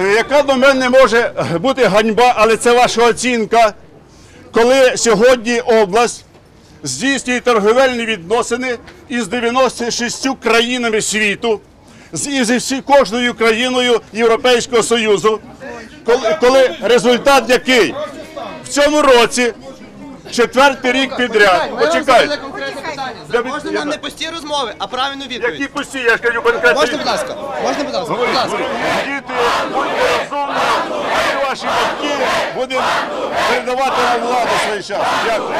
е, яка до мене може бути ганьба, але це ваша оцінка, коли сьогодні область здійснює торговельні відносини із 96 країнами світу, з зі всі кожною країною Європейського Союзу, коли, коли результат який? В цьому році четвертий рік підряд. Почекайте. Можна нам не пусті розмови, а правильну відповідь. Які пусті, я ж кажу конкретно. Можна, будь ласка? Можна, будь ласка? Будь ласка. Ваші батьки будемо передавати нам владу свій час. Дякую.